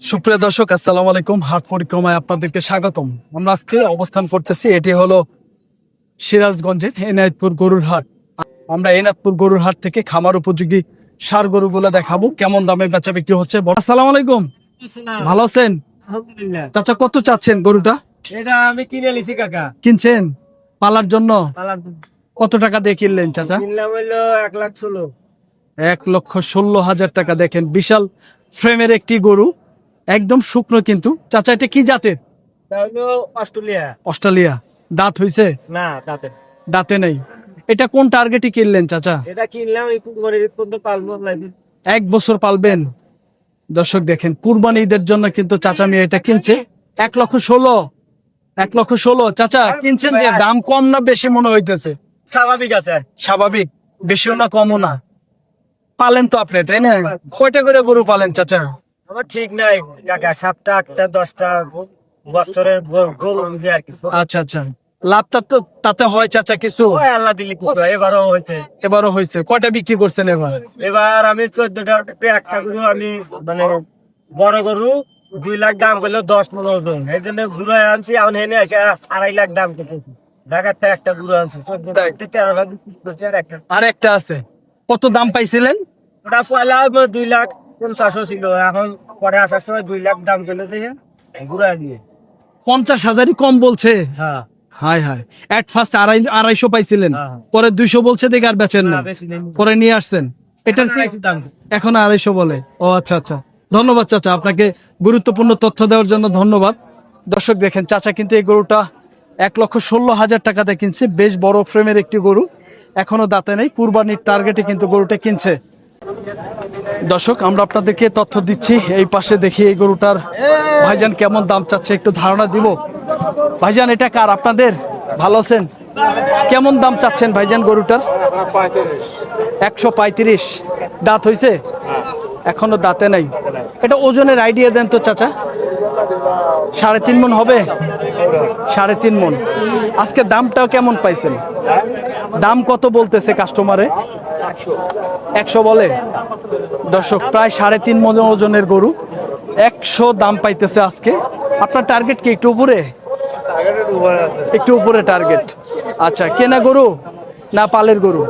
সুপ্রিয় দর্শক আসসালামু আলাইকুম। হাট পরিক্রমায় আপনাদেরকে স্বাগতম। আমরা আজকে অবস্থান করতেছি এটি হলো সিরাজগঞ্জের এনায়তপুর গরুর হাট। আমরা এনায়তপুর গরুর হাট থেকে খামার উপযোগী সার গরুগুলো দেখাবো কেমন দামে বেচা বিক্রি হচ্ছে। আসসালামু আলাইকুম। ভালো আছেন? চাচা কত চাচ্ছেন গরুটা? এটা আমি কিনে নিছি কাকা। কিনছেন? পালার জন্য? পালার কত টাকা দিয়ে কিনলেন চাচা? কিনলাম এক লাখ ষোলো। এক লক্ষ ষোলো হাজার টাকা দেখেন। বিশাল ফ্রেমের একটি গরু। একদম শুকনো কিন্তু। চাচা এটা কি জাতের? অস্ট্রেলিয়া। অস্ট্রেলিয়া। দাঁত হইছে? না তাতে দাঁতে নেই। এটা কোন টার্গেটে কিনলেন চাচা? এটা কিনলাম এক বছর পালবেন? দর্শক দেখেন কুরবানি ঈদের জন্য কিন্তু চাচা মেয়ে এটা কিনছে। এক লক্ষ ষোলো। এক লক্ষ ষোলো। চাচা কিনছেন যে দাম কম না বেশি মনে হইতেছে? স্বাভাবিক আছে। স্বাভাবিক। বেশিও না কমও না। পালেন তো আপনি তাই না? কয়টা করে গরু পালেন চাচা? আমার ঠিক নাই কাকা। সাতটা আটটা দশটা বছরে গোল বুঝে আর কিছু। আচ্ছা আচ্ছা। লাভটা তো তাতে হয় চাচা কিছু? আল্লাহ দিলি কিছু এবারও হয়েছে। এবারও হয়েছে। কয়টা বিক্রি করছেন এবার? এবার আমি চোদ্দটা একটা গরু আমি মানে বড় গরু দুই লাখ দাম করল দশ পনেরো জন। এই জন্য ঘুরে আনছি এখন এনে এসে আড়াই লাখ দাম করতেছি। ঢাকাতে একটা গরু আনছি তেরো লাখ আর একটা আছে। কত দাম পাইছিলেন? ওটা পয়লা দুই লাখ। পঞ্চাশও ছিল এখন পরে আসার সময় দুই লাখ দাম করলে দেখে ঘুরে দিয়ে। পঞ্চাশ হাজারই কম বলছে? হ্যাঁ। হাই হাই এট ফার্স্ট আড়াই আড়াইশো পাইছিলেন। হ্যাঁ। পরে দুইশো বলছে দেখে আর বেচেন না। পরে নিয়ে আসছেন। এটার দাম। এখন আড়াইশো বলে। ও আচ্ছা আচ্ছা। ধন্যবাদ চাচা। আপনাকে গুরুত্বপূর্ণ তথ্য দেওয়ার জন্য ধন্যবাদ। দর্শক দেখেন চাচা কিন্তু এই গরুটা এক লক্ষ ষোলো হাজার টাকাতে কিনছে। বেশ বড় ফ্রেমের একটি গরু। এখনও দাঁতে নেই। কুরবানির টার্গেটে কিন্তু গরুটা কিনছে। দর্শক, আমরা আপনাদেরকে তথ্য দিচ্ছি। এই পাশে দেখি এই গরুটার ভাইজান কেমন দাম চাচ্ছে, একটু ধারণা দিব। ভাইজান, এটা কার? আপনাদের? ভালো আছেন? কেমন দাম চাচ্ছেন ভাইজান গরুটার? একশো পঁয়ত্রিশ। দাঁত হইছে? এখনও দাঁতে নাই। এটা ওজনের আইডিয়া দেন তো, চাচা। সাড়ে তিন মন হবে? সাড়ে তিন মন। আজকে দামটাও কেমন পাইছেন? দাম কত বলতেছে কাস্টমারে একশো। বলে? দর্শক প্রায় সাড়ে তিন মজন ওজনের গরু। একশো দাম পাইতেছে আজকে। আপনার টার্গেট কি একটু উপরে? একটু উপরে টার্গেট আচ্ছা কেনা গরু না পালের গরু?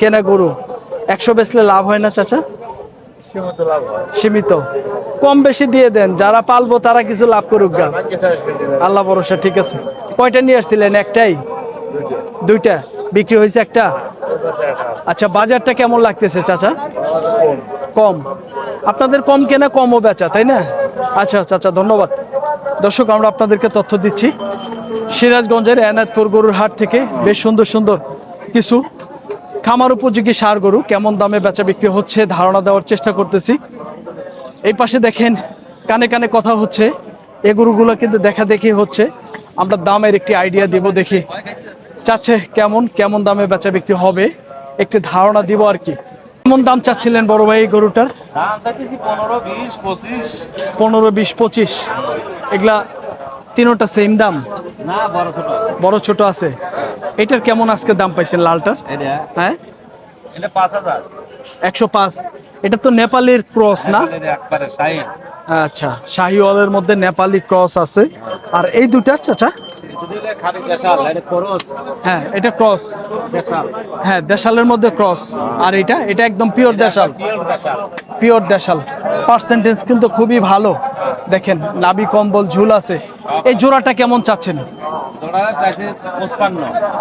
কেনা গরু। একশো বেচলে লাভ হয় না চাচা? সীমিত কম বেশি দিয়ে দেন। যারা পালবো তারা কিছু লাভ করুক গা। আল্লাহ ভরসা ঠিক আছে। কয়টা নিয়ে আসছিলেন? একটাই? দুইটা বিক্রি হয়েছে একটা। আচ্ছা বাজারটা কেমন লাগতেছে চাচা? কম। আপনাদের কম কেনা, কমও বেচা, তাই না? আচ্ছা চাচা ধন্যবাদ। দর্শক, আমরা আপনাদেরকে তথ্য দিচ্ছি। সিরাজগঞ্জের এনায়তপুর গরুর হাট থেকে বেশ সুন্দর সুন্দর কিছু খামার উপযোগী সার গরু কেমন দামে বেচা বিক্রি হচ্ছে ধারণা দেওয়ার চেষ্টা করতেছি। এই পাশে দেখেন, কানে কানে কথা হচ্ছে। এ গরুগুলো কিন্তু দেখা দেখি হচ্ছে। আমরা দামের একটি আইডিয়া দিব দেখি। চাচ্ছে কেমন কেমন দামে বেচা বিক্রি হবে? একটি ধারণা দিব আর কি। কেমন দাম চাচ্ছিলেন বড় ভাই গরুটার? পনেরো বিশ পঁচিশ। এগুলা তিনোটা সেম দাম? বড় ছোট আছে। এটার কেমন আজকে দাম পাইছেন লালটার? হ্যাঁ? একশো পাঁচ। এটা তো নেপালের ক্রস না? আচ্ছা শাহিওয়ালের মধ্যে নেপালি ক্রস আছে। আর এই দুটা চাচা? হ্যাঁ এটা ক্রস হ্যাঁ দেশালের মধ্যে ক্রস আর এটা এটা একদম পিওর দেশাল। পিওর দেশাল। পিওর পার্সেন্টেজ কিন্তু খুবই ভালো। দেখেন নাবি কম্বল ঝুল আছে। এই জোড়াটা কেমন চাচ্ছেন?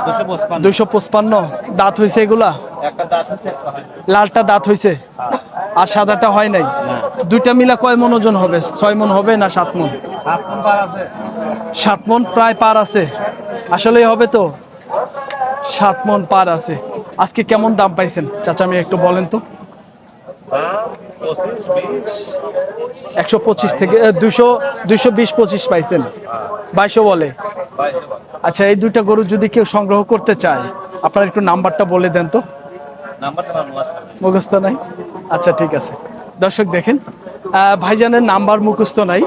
দুশো পঁচপান্ন। দুইশো পঁচপান্ন। দাঁত হয়েছে এগুলা? লালটা দাঁত হয়েছে আর সাদাটা হয় নাই? দুইটা মিলা কয় মন ওজন হবে? ছয় মন হবে না সাত মন? সাত মন প্রায় পার আছে। আসলেই হবে তো? সাত মন পার আছে। আজকে কেমন দাম পাইছেন? চাচা আমি একটু বলেন তো। একশো পঁচিশ থেকে দুশো দুশো বিশ পঁচিশ পাইছেন। বাইশো বলে। আচ্ছা এই দুইটা গরু যদি কেউ সংগ্রহ করতে চায় আপনার একটু নাম্বারটা বলে দেন তো। মুখস্থ নাই। আচ্ছা ঠিক আছে। দর্শক দেখেন ভাইজানের নাম্বার মুখস্থ নাই।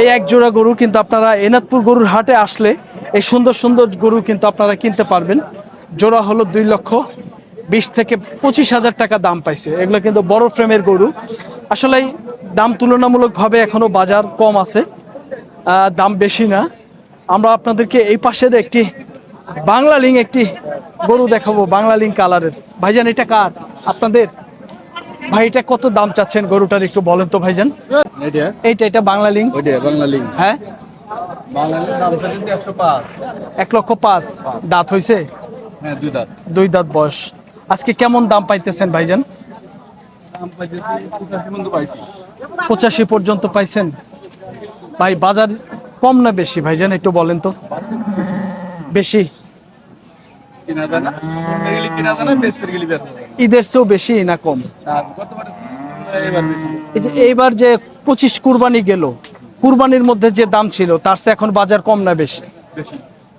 এই এক জোড়া গরু কিন্তু আপনারা এনাদপুর গরুর হাটে আসলে এই সুন্দর সুন্দর গরু কিন্তু আপনারা কিনতে পারবেন। জোড়া হলো দুই লক্ষ বিশ থেকে পঁচিশ হাজার টাকা দাম পাইছে। এগুলো কিন্তু বড় ফ্রেমের গরু। আসলে দাম তুলনামূলকভাবে এখনও বাজার কম আছে। দাম বেশি না। আমরা আপনাদেরকে এই পাশের একটি বাংলা লিং একটি গরু দেখাবো বাংলা লিং কালারের। ভাইজান, এটা কার? আপনাদের? ভাই এটা কত দাম চাচ্ছেন গরুটার একটু বলেন তো ভাইজান? এইটা? এটা বাংলা লিং ওইটা বাংলা লিঙ্ক। হ্যাঁ? বাংলা লিঙ্ক পাঁচ। এক লক্ষ পাঁচ। দাঁত হইছে? হ্যাঁ দুই দাঁত। বয়স। আজকে কেমন দাম পাইতেছেন ভাইজান? পঁচাশি পর্যন্ত পাইছি। পঁচাশি পর্যন্ত পাইছেন? ভাই বাজার কম না বেশি ভাইজান একটু বলেন তো? বেশি? কিনা জানা কিনা গেলে ঈদের চেয়েও বেশি না কম? এইবার যে পঁচিশ কুরবানি গেল কুরবানির মধ্যে যে দাম ছিল তার চেয়ে এখন বাজার কম না বেশি? বেশি।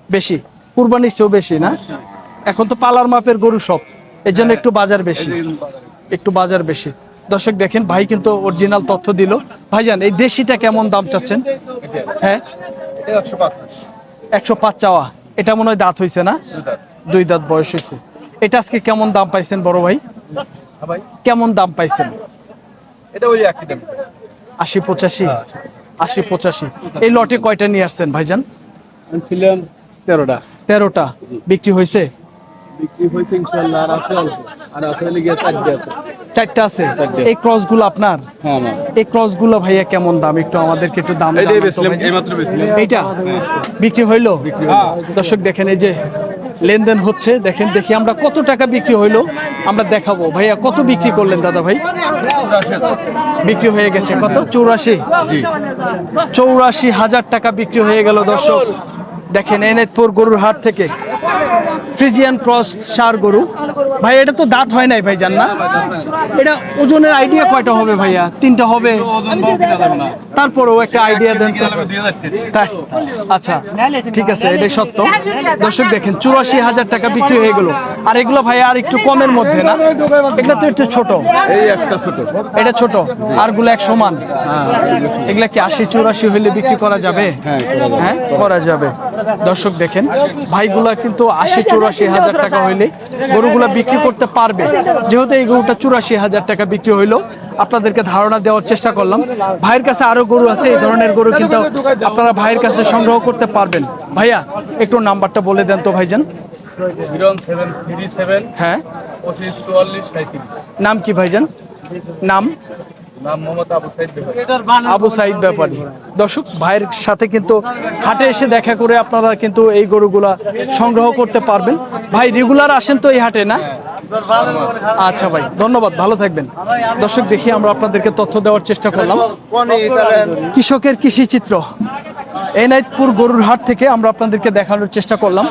বেশি? কুরবানির চেয়েও বেশি না? এখন তো পালার মাপের গরু সব এর জন্য একটু বাজার বেশি। একটু বাজার বেশি। দর্শক দেখেন ভাই কিন্তু অরিজিনাল তথ্য দিল। ভাইজান এই দেশিটা কেমন দাম চাচ্ছেন? হ্যাঁ? একশো পাঁচ একশো পাঁচ চাওয়া। এটা মনে হয় দাঁত হয়েছে না? দুই দাঁত। বয়স হয়েছে এটা আজকে কেমন দাম পাইছেন বড় ভাই? হ্যাঁ ভাই। কেমন দাম পাইছেন? এটা ওই একই দাম। আশি পঁচাশি? হ্যাঁ, আশি পঁচাশি। এই লটে কয়টা নিয়ে আসছেন ভাইজান? ছিলাম তেরোটা। তেরোটা। বিক্রি হয়েছে? বিক্রি হয়েছে ইনশাল্লাহ আর আছে অল্প। আর আসলে গিয়ে চারটে আছে। চারটা আছে? এই ক্রসগুলো আপনার? হ্যাঁ এই ক্রসগুলো ভাইয়া কেমন দাম? একটু আমাদেরকে একটু দাম এইটা? বিক্রি হইল। দর্শক দেখেন এই যে লেনদেন হচ্ছে। দেখেন, দেখি আমরা কত টাকা বিক্রি হইল। আমরা দেখাবো। ভাইয়া, কত বিক্রি করলেন দাদা ভাই? বিক্রি হয়ে গেছে কত? চৌরাশি। চৌরাশি হাজার টাকা বিক্রি হয়ে গেল, দর্শক। দেখেন এনেতপুর গরুর হাট থেকে। ফ্রিজিয়ান ক্রস সার গরু। ভাই এটা তো দাঁত হয় নাই ভাই জান না এটা ওজনের আইডিয়া কয়টা হবে ভাইয়া? তিনটা হবে? তারপরেও একটা আইডিয়া দেন তাই? আচ্ছা ঠিক আছে এটাই সত্য। দর্শক দেখেন চুরাশি হাজার টাকা বিক্রি হয়ে গেল। আর এগুলো ভাই আর একটু কমের মধ্যে না? এগুলো তো একটু ছোট। এই একটা ছোট। এটা ছোট আরগুলো এক সমান। এগুলা কি আশি চুরাশি হইলে বিক্রি করা যাবে? হ্যাঁ, করা যাবে। হ্যাঁ করা যাবে। দর্শক দেখেন ভাইগুলা কিন্তু আশি চুরাশি হাজার টাকা হইলে গরুগুলা বিক্রি করতে পারবে। যেহেতু এই গরুটা চুরাশি হাজার টাকা বিক্রি হইল আপনাদেরকে ধারণা দেওয়ার চেষ্টা করলাম। ভাইয়ের কাছে আরও গরু আছে এই ধরনের গরু কিন্তু আপনারা ভাইয়ের কাছে সংগ্রহ করতে পারবেন। ভাইয়া একটু নাম্বারটা বলে দেন তো ভাইজান। হ্যাঁ। নাম কি ভাইজান? নাম? আবু সাইদ বেগম। আবু সাইদ ব্যাপারী। দর্শক ভাইয়ের সাথে কিন্তু হাটে এসে দেখা করে আপনারা কিন্তু এই গরুগুলা সংগ্রহ করতে পারবেন। ভাই রেগুলার আসেন তো এই হাটে না? আচ্ছা ভাই ধন্যবাদ ভালো থাকবেন। দর্শক দেখি আমরা আপনাদেরকে তথ্য দেওয়ার চেষ্টা করলাম। কৃষকের কৃষি চিত্র এনাইতপুর গরুর হাট থেকে আমরা আপনাদেরকে দেখানোর চেষ্টা করলাম।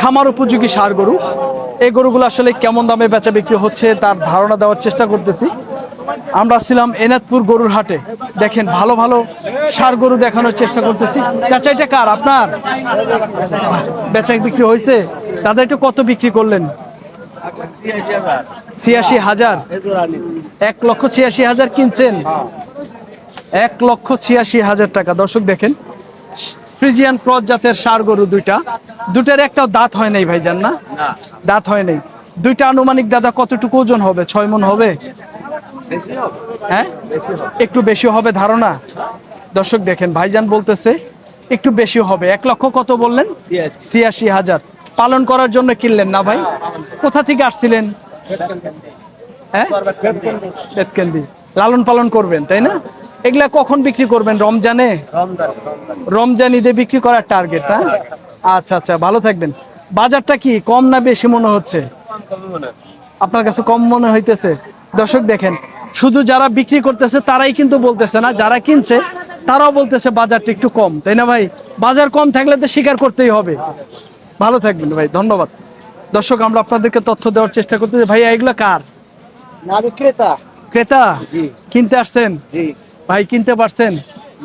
খামার উপযোগী সার গরু। এই গরুগুলো আসলে কেমন দামে বেচা বিক্রি হচ্ছে তার ধারণা দেওয়ার চেষ্টা করতেছি। আমরা ছিলাম এনাদপুর গরুর হাটে। দেখেন ভালো ভালো সার গরু দেখানোর চেষ্টা করতেছি। চাচা এটা কার? আপনার? বেচা বিক্রি হয়েছে? দাদা একটু কত বিক্রি করলেন? ছিয়াশি হাজার। এক লক্ষ ছিয়াশি হাজার কিনছেন? এক লক্ষ ছিয়াশি হাজার টাকা। দর্শক দেখেন ফ্রিজিয়ান ক্রস জাতের সার গরু দুইটা। দুটার একটাও দাঁত হয় নাই ভাই ভাইজান না। দাঁত হয় নাই। দুইটা আনুমানিক দাদা কতটুকু ওজন হবে? ছয় মন হবে? হ্যাঁ? একটু বেশি হবে ধারণা? দর্শক দেখেন, ভাইজান বলতেছে, একটু বেশি হবে। এক লক্ষ কত বললেন? ছিয়াশি হাজার। পালন করার জন্য কিনলেন না ভাই? কোথা থেকে আসছিলেন? হ্যাঁ? লালন পালন করবেন, তাই না? এগুলা কখন বিক্রি করবেন? রমজানে? রমজান ঈদে বিক্রি করার টার্গেট হ্যাঁ? আচ্ছা আচ্ছা ভালো থাকবেন। বাজারটা কি কম না বেশি মনে হচ্ছে? আপনার কাছে কম মনে হইতেছে। দর্শক দেখেন শুধু যারা বিক্রি করতেছে তারাই কিন্তু বলতেছে না যারা কিনছে তারাও বলতেছে বাজারটা একটু কম। তাই না ভাই? বাজার কম থাকলে তো স্বীকার করতেই হবে। ভালো থাকবেন ভাই ধন্যবাদ। দর্শক আমরা আপনাদেরকে তথ্য দেওয়ার চেষ্টা করতেছি। ভাই এগুলো কার? না আমি ক্রেতা। ক্রেতা? জি। কিনতে আসছেন? জি। ভাই কিনতে পারছেন?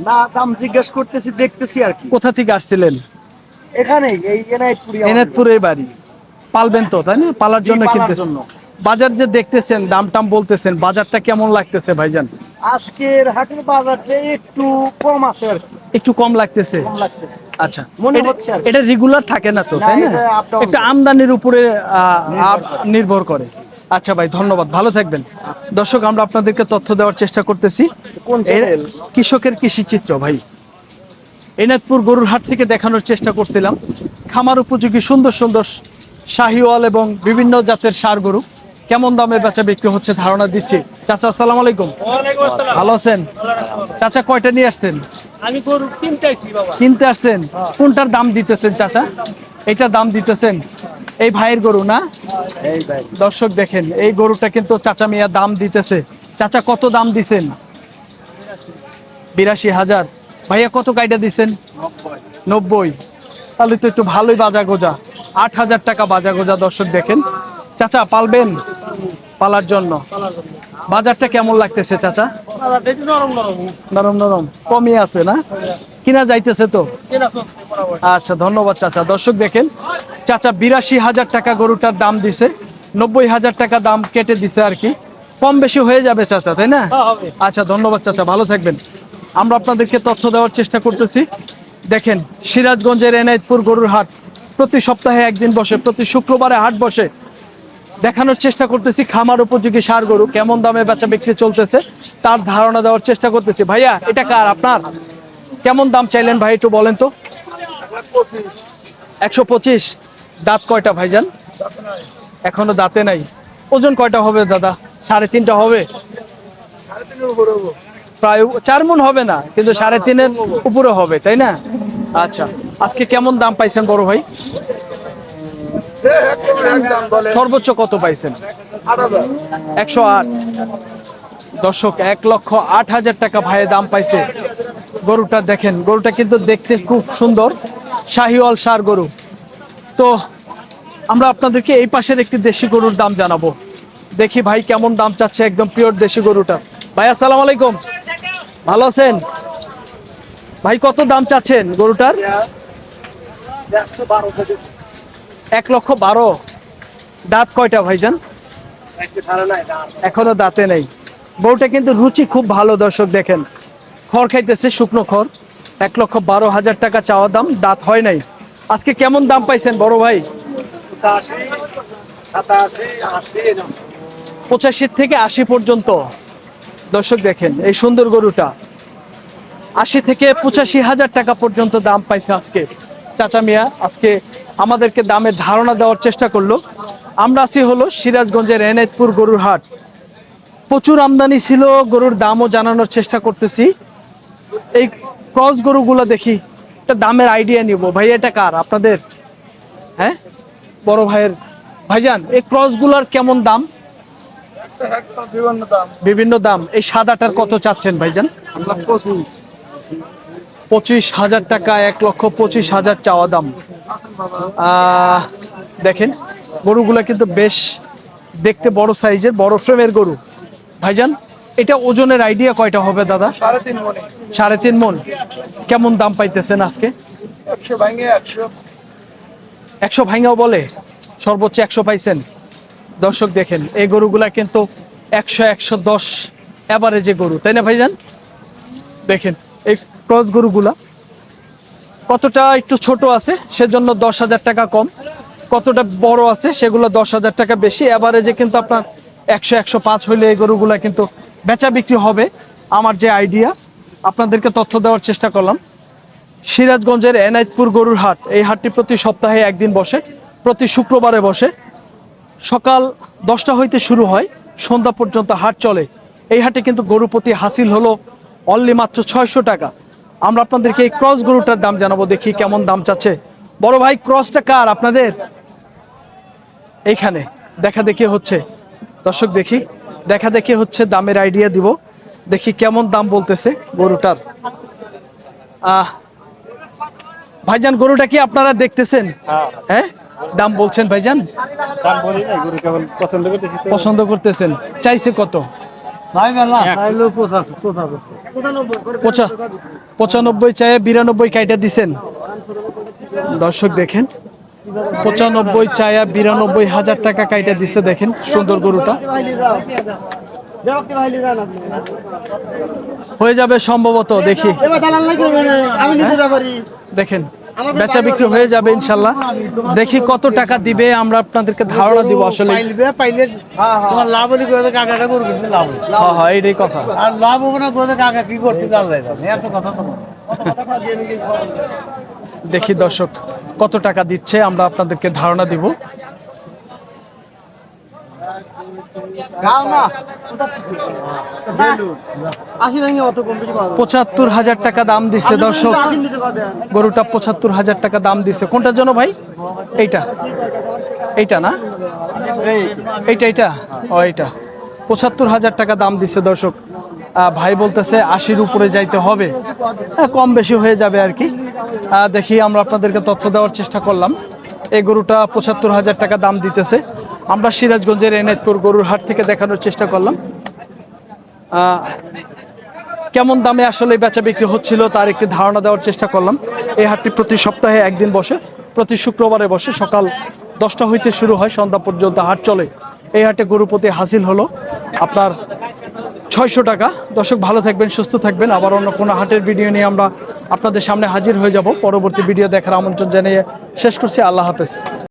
না দাম জিজ্ঞেস করতেছি দেখতেছি আর কি। কোথা থেকে আসছিলেন? এখানে এই এনআইপুরি এনাদপুরের বাড়ি। পালবেন তো তাই না? পালার জন্য কিনতেছেন। বাজার যে দেখতেছেন দাম টাম বলতেছেন বাজারটা কেমন লাগতেছে ভাইজান? আজকের হাটের বাজারটা একটু কম আছে আর একটু কম লাগতেছে? আচ্ছা মনে হচ্ছে এটা রেগুলার থাকে না তো তাই না একটা আমদানির উপরে নির্ভর করে। আচ্ছা ভাই ধন্যবাদ ভালো থাকবেন। দর্শক আমরা আপনাদেরকে তথ্য দেওয়ার চেষ্টা করতেছি। কৃষকের কৃষি চিত্র ভাই। এনাদপুর গরুর হাট থেকে দেখানোর চেষ্টা করছিলাম। খামার উপযোগী সুন্দর সুন্দর শাহিওয়াল এবং বিভিন্ন জাতের সার গরু। কেমন দামে বেচা বিক্রি হচ্ছে ধারণা দিচ্ছি। চাচা আসসালামু আলাইকুম। ভালো আছেন? চাচা কয়টা নিয়ে আসছেন? আমি কিনতে আসছেন? কোনটার দাম দিতেছেন চাচা? এটার দাম দিতেছেন? এই ভাইয়ের গরু না? দর্শক দেখেন এই গরুটা কিন্তু চাচা মিয়া দাম দিতেছে। চাচা কত দাম দিছেন? বিরাশি হাজার। ভাইয়া কত কাইটা দিছেন? নব্বই। তাহলে তো একটু ভালোই বাজা গোজা আট হাজার টাকা বাজা গোজা দর্শক দেখেন। চাচা পালবেন পালার জন্য। বাজারটা কেমন লাগতেছে চাচা? নরম নরম। কমই আছে না? কিনা যাইতেছে তো? আচ্ছা ধন্যবাদ চাচা। দর্শক দেখেন চাচা বিরাশি হাজার টাকা গরুটার দাম দিছে। নব্বই হাজার টাকা দাম কেটে দিছে আর কি। কম বেশি হয়ে যাবে চাচা তাই না? আচ্ছা ধন্যবাদ চাচা। ভালো থাকবেন। আমরা আপনাদেরকে তথ্য দেওয়ার চেষ্টা করতেছি। দেখেন সিরাজগঞ্জের এনায়তপুর গরুর হাট। প্রতি সপ্তাহে একদিন বসে প্রতি শুক্রবারে হাট বসে। দেখানোর চেষ্টা করতেছি, খামার উপযোগী সার গরু, কেমন দামে বেচা বিক্রি চলতেছে, তার ধারণা দেওয়ার চেষ্টা করতেছি। ভাইয়া, এটা কার, আপনার? কেমন দাম চাইলেন ভাই একটু বলেন তো? একশো পঁচিশ। দাঁত কয়টা ভাইজান? এখনও দাঁতে নাই। ওজন কয়টা হবে দাদা? সাড়ে তিনটা হবে? প্রায় চার মন হবে না, কিন্তু সাড়ে তিনের উপরে হবে, তাই না? আচ্ছা আজকে কেমন দাম পাইছেন বড় ভাই? সর্বোচ্চ কত পাইছেন? একশো আট। দর্শক এক লক্ষ আট হাজার টাকা ভাইয়ের দাম পাইছে। গরুটা দেখেন গরুটা কিন্তু দেখতে খুব সুন্দর। শাহিওয়াল সার গরু। তো আমরা আপনাদেরকে এই পাশের একটি দেশি গরুর দাম জানাব। দেখি ভাই কেমন দাম চাচ্ছে একদম পিওর দেশি গরুটা। ভাই আসসালামু আলাইকুম। ভালো আছেন? ভাই কত দাম চাচ্ছেন গরুটার? এক লক্ষ বারো। দাঁত কয়টা ভাইজান? এখনও দাঁতে নেই। গরুটা কিন্তু রুচি খুব ভালো দর্শক দেখেন। খড় খাইতেছে শুকনো খড়। এক লক্ষ বারো হাজার টাকা চাওয়া দাম দাঁত হয় নাই। আজকে কেমন দাম পাইছেন বড় ভাই? পঁচাশি থেকে আশি পর্যন্ত। দর্শক দেখেন এই সুন্দর গরুটা। আশি থেকে পঁচাশি হাজার টাকা পর্যন্ত দাম পাইছে আজকে। চাচা মিয়া আজকে আমাদেরকে দামের ধারণা দেওয়ার চেষ্টা করল। আমরা আছি হলো সিরাজগঞ্জের এনায়তপুর গরুর হাট। প্রচুর আমদানি ছিল গরুর দামও জানানোর চেষ্টা করতেছি। এই ক্রস গরুগুলো দেখি একটা দামের আইডিয়া নিব। ভাই এটা কার? আপনাদের? হ্যাঁ? বড় ভাইয়ের? ভাইজান এই ক্রসগুলোর কেমন দাম। বিভিন্ন দাম। এই সাদাটার কত চাচ্ছেন ভাইজান? আমরা পঁচিশ। পঁচিশ হাজার টাকা এক লক্ষ পঁচিশ হাজার চাওয়া দাম। আহ, দেখেন গরুগুলা কিন্তু বেশ দেখতে বড় সাইজের বড় ফ্রেমের গরু। ভাইজান এটা ওজনের আইডিয়া কয়টা হবে দাদা? সাড়ে তিন মনে। মন। কেমন দাম পাইতেছেন আজকে? একশো ভাঙাও বলে? সর্বোচ্চ একশো পাইছেন। দর্শক দেখেন এই গরুগুলা কিন্তু একশো একশো দশ অ্যাভারেজে গরু তাই না ভাইজান? দেখেন এই ক্রস গরুগুলা কতটা একটু ছোট আছে, সেজন্য দশ হাজার টাকা কম। কতটা বড় আছে, সেগুলো দশ হাজার টাকা বেশি। অ্যাভারেজে কিন্তু আপনার একশো একশো পাঁচ হইলে এই গরুগুলা কিন্তু বেচা বিক্রি হবে। আমার যে আইডিয়া, আপনাদেরকে তথ্য দেওয়ার চেষ্টা করলাম। সিরাজগঞ্জের এনায়তপুর গরুর হাট, এই হাটটি প্রতি সপ্তাহে একদিন বসে, প্রতি শুক্রবারে বসে। সকাল দশটা হইতে শুরু হয়, সন্ধ্যা পর্যন্ত হাট চলে। এই হাটে কিন্তু গরু প্রতি হাসিল হলো অনলি মাত্র ছয়শো টাকা। আমরা আপনাদেরকে এই ক্রস গরুটার দাম জানাব দেখি কেমন দাম চাচ্ছে। বড় ভাই ক্রসটা কার আপনাদের? এইখানে দেখা দেখি হচ্ছে। দর্শক দেখি দেখা দেখি হচ্ছে দামের আইডিয়া দিব। দেখি কেমন দাম বলতেছে গরুটার। আহ ভাইজান গরুটা কি আপনারা দেখতেছেন? হ্যাঁ। দাম বলছেন ভাইজান? দাম বলি না গরু কেবল পছন্দ পছন্দ করতেছেন। চাইছে কত? পঁচানব্বই চায়ে বিরানব্বই কাইটা দিছেন। দর্শক দেখেন পঁচানব্বই চায়া বিরানব্বই হাজার টাকা কাইটা দিছে দেখেন সুন্দর গরুটা। হয়ে যাবে সম্ভবত দেখি। ব্যাপারি দেখেন বেচা বিক্রি হয়ে যাবে ইনশাল্লাহ। দেখি কত টাকা দিবে আমরা আপনাদেরকে ধারণা দিব আসলে। পাইলে পাইলে তোমার লাভ হলে করে কাকাটা করবে লাভ হ্যাঁ হ্যাঁ এইটাই কথা। আর লাভ হবে না করে কাকা কি করছে এত কথা তো দেখি দর্শক কত টাকা দিচ্ছে আমরা আপনাদেরকে ধারণা দিব আশি ভাঙে অত কমপ্লিট করা যাবে। পঁচাত্তর হাজার। টাকা দাম দিচ্ছে দর্শক? গরুটা পঁচাত্তর হাজার টাকা দাম দিচ্ছে কোনটার জন্য ভাই? এইটা। এইটা না? এইটা এইটা? ও এইটা। পঁচাত্তর হাজার টাকা দাম দিচ্ছে দর্শক। ভাই বলতেছে আশির উপরে যাইতে হবে। কম বেশি হয়ে যাবে আর কি। দেখি আমরা আপনাদেরকে তথ্য দেওয়ার চেষ্টা করলাম। এই গরুটা পঁচাত্তর হাজার টাকা দাম দিতেছে। আমরা সিরাজগঞ্জের এনায়তপুর গরুর হাট থেকে দেখানোর চেষ্টা করলাম। কেমন দামে আসলে বেচা বিক্রি হচ্ছিল তার একটি ধারণা দেওয়ার চেষ্টা করলাম। এই হাটটি প্রতি সপ্তাহে একদিন বসে, প্রতি শুক্রবারে বসে, সকাল দশটা হইতে শুরু হয়, সন্ধ্যা পর্যন্ত হাট চলে। এই হাটে গরুপতি হাসিল হলো আপনার ছয়শো টাকা। দর্শক, ভালো থাকবেন, সুস্থ থাকবেন। আবার অন্য কোনো হাটের ভিডিও নিয়ে আমরা আপনাদের সামনে হাজির হয়ে যাব। পরবর্তী ভিডিও দেখার আমন্ত্রণ জানিয়ে শেষ করছি। আল্লাহ হাফেজ।